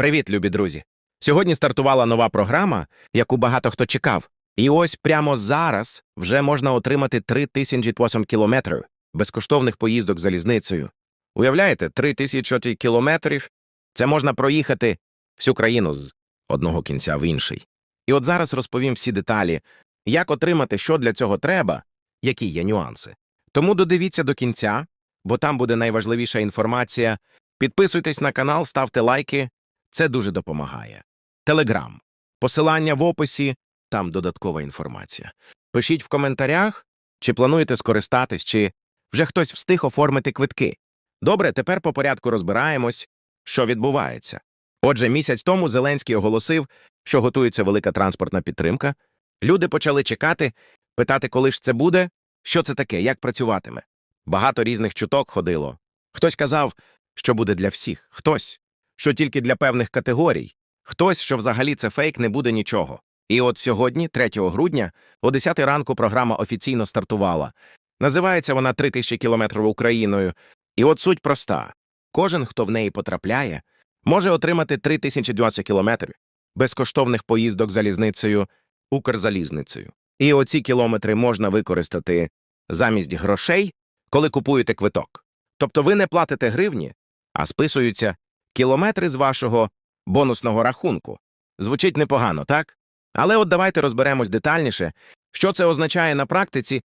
Привіт, любі друзі! Сьогодні стартувала нова програма, яку багато хто чекав. І ось прямо зараз вже можна отримати 3008 кілометрів безкоштовних поїздок залізницею. Уявляєте, 3000 кілометрів – це можна проїхати всю країну з одного кінця в інший. І от зараз розповім всі деталі, як отримати, що для цього треба, які є нюанси. Тому додивіться до кінця, бо там буде найважливіша інформація. Підписуйтесь на канал, ставте лайки, це дуже допомагає. Телеграм. Посилання в описі, там додаткова інформація. Пишіть в коментарях, чи плануєте скористатись, чи вже хтось встиг оформити квитки. Добре, тепер по порядку розбираємось, що відбувається. Отже, місяць тому Зеленський оголосив, що готується велика транспортна підтримка. Люди почали чекати, питати, коли ж це буде, що це таке, як працюватиме. Багато різних чуток ходило. Хтось казав, що буде для всіх, хтось, що тільки для певних категорій, хтось, що взагалі це фейк, не буде нічого. І от сьогодні, 3 грудня, о 10 ранку програма офіційно стартувала. Називається вона «3000 кілометрів Україною. І от суть проста. Кожен, хто в неї потрапляє, може отримати 3020 кілометрів безкоштовних поїздок залізницею, Укрзалізницею. І оці кілометри можна використати замість грошей, коли купуєте квиток. Тобто ви не платите гривні, а списуються кілометри з вашого бонусного рахунку. Звучить непогано, так? Але от давайте розберемось детальніше, що це означає на практиці,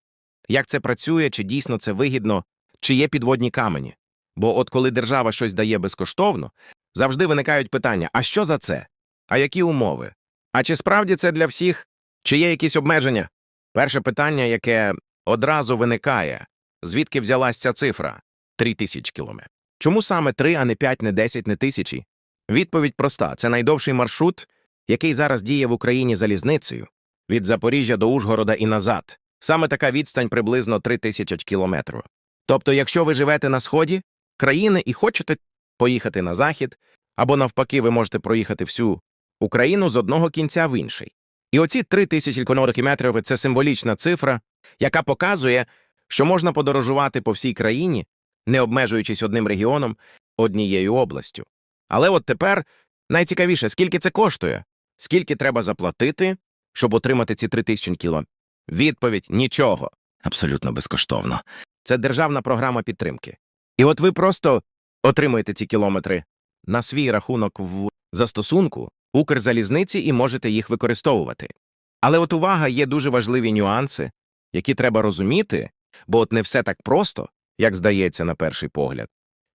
як це працює, чи дійсно це вигідно, чи є підводні камені. Бо от коли держава щось дає безкоштовно, завжди виникають питання: а що за це? А які умови? А чи справді це для всіх? Чи є якісь обмеження? Перше питання, яке одразу виникає звідки взялась ця цифра тисячі кілометрів? Чому саме три, а не п'ять, не десять, не тисячі? Відповідь проста: це найдовший маршрут, який зараз діє в Україні залізницею від Запоріжжя до Ужгорода і назад. Саме така відстань приблизно три тисячі кілометрів. Тобто, якщо ви живете на сході країни і хочете поїхати на захід, або навпаки, ви можете проїхати всю Україну з одного кінця в інший. І оці три тисячі кілометрів – це символічна цифра, яка показує, що можна подорожувати по всій країні, не обмежуючись одним регіоном, однією областю. Але от тепер найцікавіше, скільки це коштує, скільки треба заплатити, щоб отримати ці три тисячі кіло. Відповідь нічого. Абсолютно безкоштовно. Це державна програма підтримки. І от ви просто отримуєте ці кілометри на свій рахунок в застосунку Укрзалізниці і можете їх використовувати. Але от увага, є дуже важливі нюанси, які треба розуміти, бо от не все так просто, як здається на перший погляд.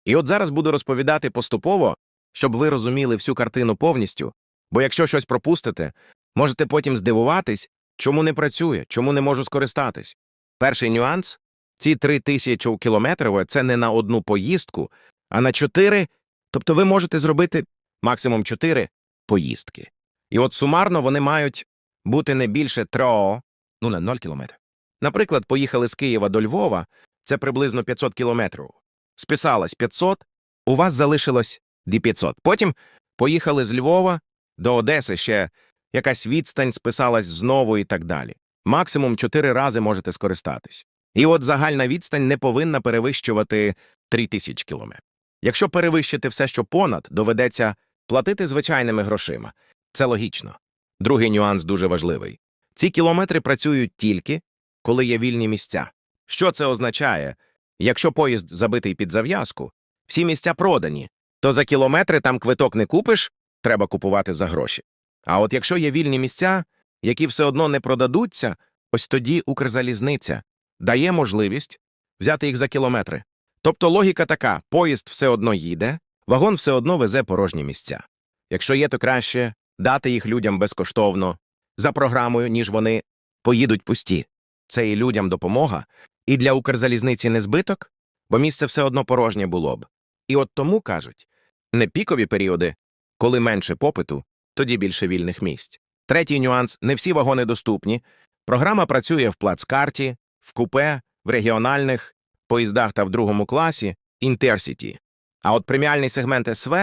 І от зараз буду розповідати поступово, щоб ви розуміли всю картину повністю, бо якщо щось пропустите, можете потім здивуватись, чому не працює, чому не можу скористатись. Перший нюанс ці три тисячі кілометрів це не на одну поїздку, а на чотири, тобто ви можете зробити максимум чотири поїздки. І от сумарно вони мають бути не більше тро, ну не 0 кілометрів. Наприклад, поїхали з Києва до Львова, це приблизно 500 кілометрів. Списалось 500, у вас залишилось 500. Потім поїхали з Львова до Одеси, ще якась відстань списалась знову і так далі. Максимум 4 рази можете скористатись. І от загальна відстань не повинна перевищувати 3000 кілометрів. Якщо перевищити все, що понад, доведеться платити звичайними грошима. Це логічно. Другий нюанс дуже важливий. Ці кілометри працюють тільки, коли є вільні місця. Що це означає? Якщо поїзд забитий під зав'язку, всі місця продані, то за кілометри там квиток не купиш, треба купувати за гроші. А от якщо є вільні місця, які все одно не продадуться, ось тоді Укрзалізниця дає можливість взяти їх за кілометри. Тобто логіка така: поїзд все одно їде, вагон все одно везе порожні місця. Якщо є, то краще дати їх людям безкоштовно за програмою, ніж вони поїдуть пусті. Це і людям допомога, і для Укрзалізниці не збиток, бо місце все одно порожнє було б. І от тому кажуть не пікові періоди, коли менше попиту, тоді більше вільних місць. Третій нюанс не всі вагони доступні. Програма працює в плацкарті, в купе, в регіональних поїздах та в другому класі Інтерсіті. А от преміальний сегмент СВ,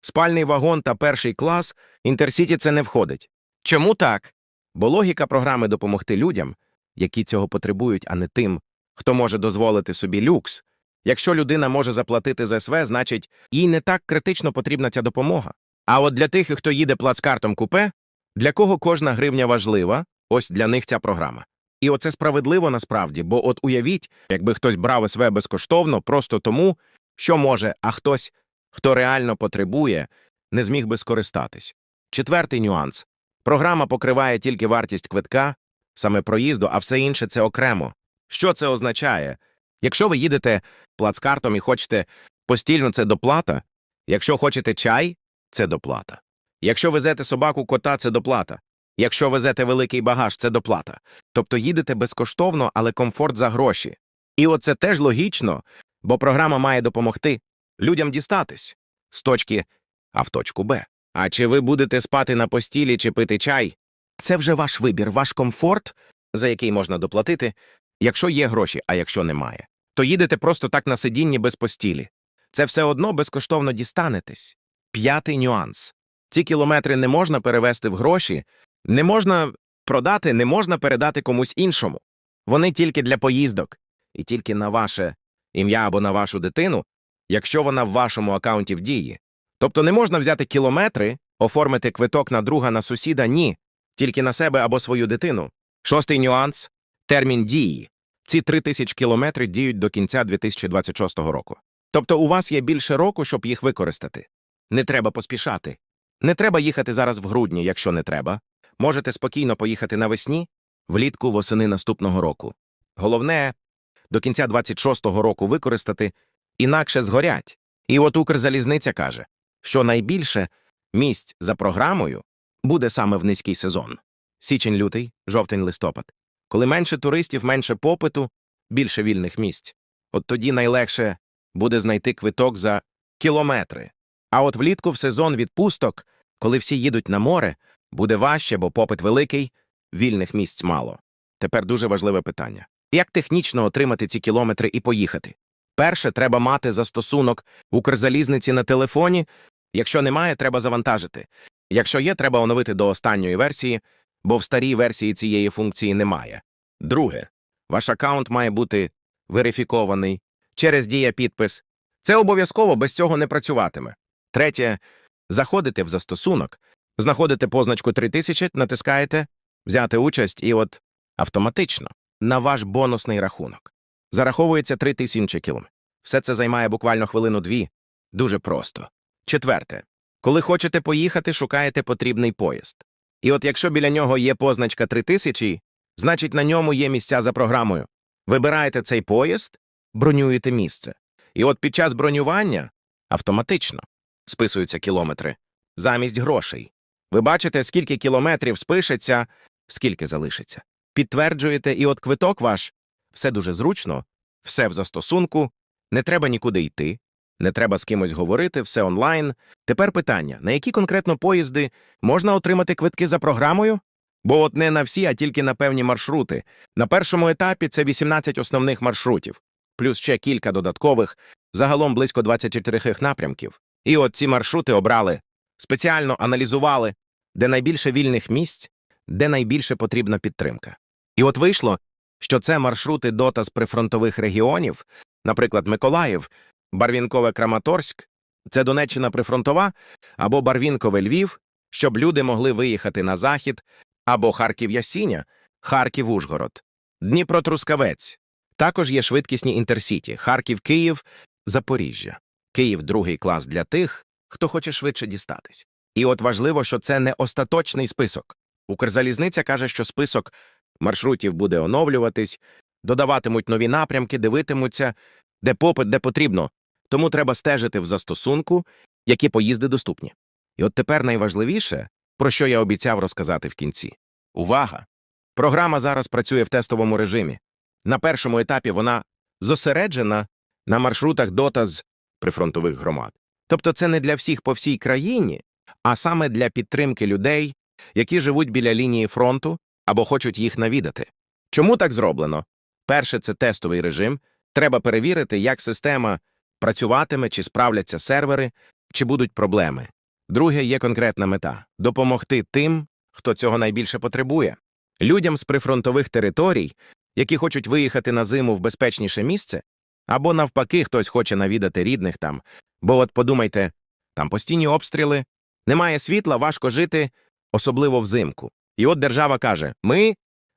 спальний вагон та перший клас Інтерсіті це не входить. Чому так? Бо логіка програми допомогти людям, які цього потребують, а не тим, хто може дозволити собі люкс. Якщо людина може заплатити за СВ, значить їй не так критично потрібна ця допомога. А от для тих, хто їде плацкартом купе, для кого кожна гривня важлива, ось для них ця програма. І оце справедливо насправді, бо от уявіть, якби хтось брав СВ безкоштовно просто тому, що може, а хтось, хто реально потребує, не зміг би скористатись. Четвертий нюанс. Програма покриває тільки вартість квитка, саме проїзду, а все інше це окремо. Що це означає? Якщо ви їдете плацкартом і хочете постільно, це доплата. Якщо хочете чай, це доплата. Якщо везете собаку кота, це доплата. Якщо везете великий багаж, це доплата. Тобто їдете безкоштовно, але комфорт за гроші. І оце теж логічно, бо програма має допомогти людям дістатись з точки А в точку Б. А чи ви будете спати на постілі чи пити чай? Це вже ваш вибір, ваш комфорт, за який можна доплатити, якщо є гроші, а якщо немає. То їдете просто так на сидінні без постілі. Це все одно безкоштовно дістанетесь. П'ятий нюанс. Ці кілометри не можна перевести в гроші, не можна продати, не можна передати комусь іншому. Вони тільки для поїздок і тільки на ваше ім'я або на вашу дитину, якщо вона в вашому акаунті в дії. Тобто не можна взяти кілометри, оформити квиток на друга на сусіда, ні, тільки на себе або свою дитину. Шостий нюанс термін дії. Ці три тисячі кілометрів діють до кінця 2026 року. Тобто у вас є більше року, щоб їх використати. Не треба поспішати. Не треба їхати зараз в грудні, якщо не треба. Можете спокійно поїхати навесні, влітку восени наступного року. Головне до кінця 26-го року використати, інакше згорять. І от Укрзалізниця каже, що найбільше місць за програмою буде саме в низький сезон січень, лютий, жовтень, листопад. Коли менше туристів, менше попиту, більше вільних місць. От тоді найлегше буде знайти квиток за кілометри. А от влітку в сезон відпусток, коли всі їдуть на море, буде важче, бо попит великий, вільних місць мало. Тепер дуже важливе питання. Як технічно отримати ці кілометри і поїхати? Перше, треба мати застосунок Укрзалізниці на телефоні. Якщо немає, треба завантажити. Якщо є, треба оновити до останньої версії, бо в старій версії цієї функції немає. Друге, ваш аккаунт має бути верифікований через дія підпис. Це обов'язково без цього не працюватиме. Третє, заходите в застосунок, знаходите позначку 3000, натискаєте взяти участь і от автоматично на ваш бонусний рахунок. Зараховується 3000 кілометрів. Все це займає буквально хвилину-дві. Дуже просто. Четверте. Коли хочете поїхати, шукаєте потрібний поїзд. І от якщо біля нього є позначка 3000, значить на ньому є місця за програмою. Вибираєте цей поїзд, бронюєте місце. І от під час бронювання автоматично списуються кілометри замість грошей. Ви бачите, скільки кілометрів спишеться, скільки залишиться. Підтверджуєте, і от квиток ваш все дуже зручно, все в застосунку, не треба нікуди йти, не треба з кимось говорити, все онлайн. Тепер питання: на які конкретно поїзди можна отримати квитки за програмою? Бо от не на всі, а тільки на певні маршрути. На першому етапі це 18 основних маршрутів, плюс ще кілька додаткових, загалом близько 24 напрямків. І от ці маршрути обрали, спеціально аналізували, де найбільше вільних місць, де найбільше потрібна підтримка. І от вийшло, що це маршрути дота з прифронтових регіонів, наприклад, Миколаїв, Барвінкове Краматорськ, це Донеччина прифронтова, або Барвінкове Львів, щоб люди могли виїхати на захід, або Харків Ясіня, Харків Ужгород, Дніпро Трускавець. Також є швидкісні інтерсіті Харків Київ, Запоріжжя. Київ другий клас для тих, хто хоче швидше дістатись. І от важливо, що це не остаточний список. Укрзалізниця каже, що список маршрутів буде оновлюватись, додаватимуть нові напрямки, дивитимуться, де попит, де потрібно. Тому треба стежити в застосунку, які поїзди доступні. І от тепер найважливіше, про що я обіцяв розказати в кінці. Увага! Програма зараз працює в тестовому режимі. На першому етапі вона зосереджена на маршрутах дота з прифронтових громад. Тобто це не для всіх по всій країні, а саме для підтримки людей, які живуть біля лінії фронту або хочуть їх навідати. Чому так зроблено? Перше, це тестовий режим. Треба перевірити, як система працюватиме, чи справляться сервери, чи будуть проблеми. Друге, є конкретна мета допомогти тим, хто цього найбільше потребує. Людям з прифронтових територій, які хочуть виїхати на зиму в безпечніше місце, або навпаки, хтось хоче навідати рідних там. Бо от подумайте, там постійні обстріли, Немає світла, важко жити, особливо взимку. І от держава каже: ми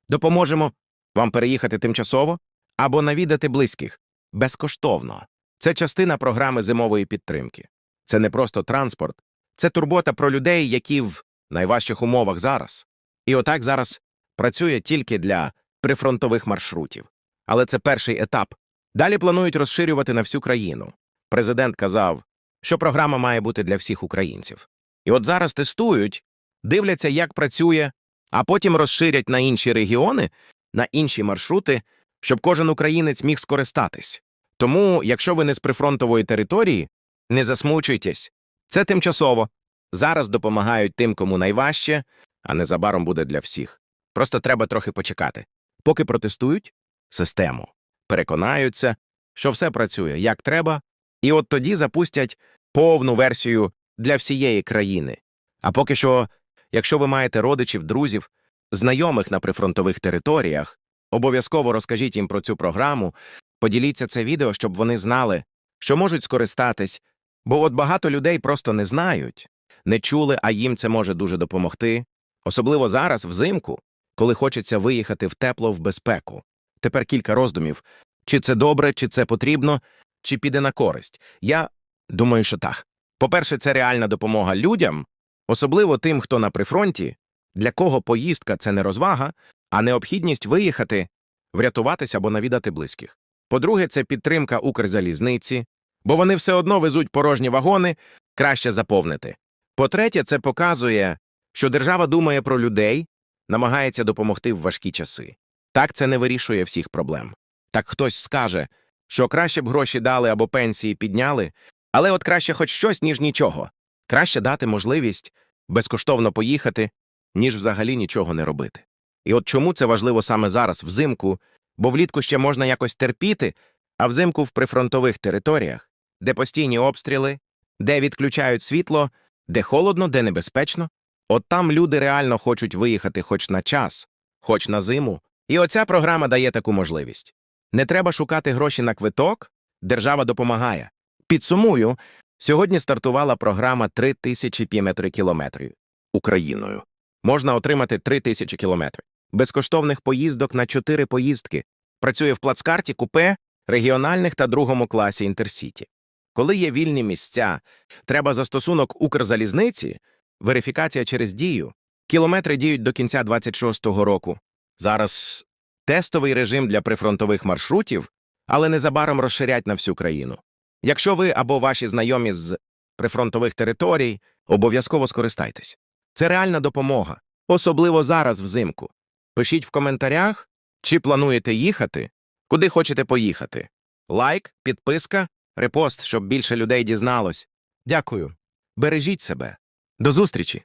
допоможемо вам переїхати тимчасово або навідати близьких безкоштовно. Це частина програми зимової підтримки. Це не просто транспорт, це турбота про людей, які в найважчих умовах зараз. І отак зараз працює тільки для прифронтових маршрутів. Але це перший етап. Далі планують розширювати на всю країну. Президент казав, що програма має бути для всіх українців. І от зараз тестують, дивляться, як працює, а потім розширять на інші регіони, на інші маршрути, щоб кожен українець міг скористатись. Тому, якщо ви не з прифронтової території, не засмучуйтесь. Це тимчасово. Зараз допомагають тим, кому найважче, а незабаром буде для всіх. Просто треба трохи почекати. Поки протестують систему, переконаються, що все працює як треба, і от тоді запустять повну версію для всієї країни. А поки що, якщо ви маєте родичів, друзів, знайомих на прифронтових територіях, обов'язково розкажіть їм про цю програму, поділіться це відео, щоб вони знали, що можуть скористатись, бо от багато людей просто не знають, не чули, а їм це може дуже допомогти, особливо зараз, взимку, коли хочеться виїхати в тепло в безпеку. Тепер кілька роздумів. Чи це добре, чи це потрібно, чи піде на користь? Я думаю, що так. По-перше, це реальна допомога людям, особливо тим, хто на прифронті, для кого поїздка це не розвага, а необхідність виїхати, врятуватися або навідати близьких. По-друге, це підтримка Укрзалізниці, бо вони все одно везуть порожні вагони, краще заповнити. По-третє, це показує, що держава думає про людей, намагається допомогти в важкі часи. Так це не вирішує всіх проблем. Так хтось скаже, що краще б гроші дали або пенсії підняли, але от краще хоч щось, ніж нічого. Краще дати можливість безкоштовно поїхати, ніж взагалі нічого не робити. І от чому це важливо саме зараз, взимку, бо влітку ще можна якось терпіти, а взимку в прифронтових територіях, де постійні обстріли, де відключають світло, де холодно, де небезпечно, от там люди реально хочуть виїхати хоч на час, хоч на зиму. І оця програма дає таку можливість. Не треба шукати гроші на квиток, держава допомагає. Підсумую, сьогодні стартувала програма 3000 кілометрів Україною. Можна отримати 3000 кілометрів. Безкоштовних поїздок на 4 поїздки. Працює в плацкарті купе, регіональних та другому класі Інтерсіті. Коли є вільні місця, треба застосунок Укрзалізниці, верифікація через дію. Кілометри діють до кінця 26-го року. Зараз тестовий режим для прифронтових маршрутів, але незабаром розширять на всю країну. Якщо ви або ваші знайомі з прифронтових територій, обов'язково скористайтесь. Це реальна допомога, особливо зараз взимку. Пишіть в коментарях, чи плануєте їхати, куди хочете поїхати. Лайк, підписка, репост, щоб більше людей дізналось. Дякую. Бережіть себе. До зустрічі!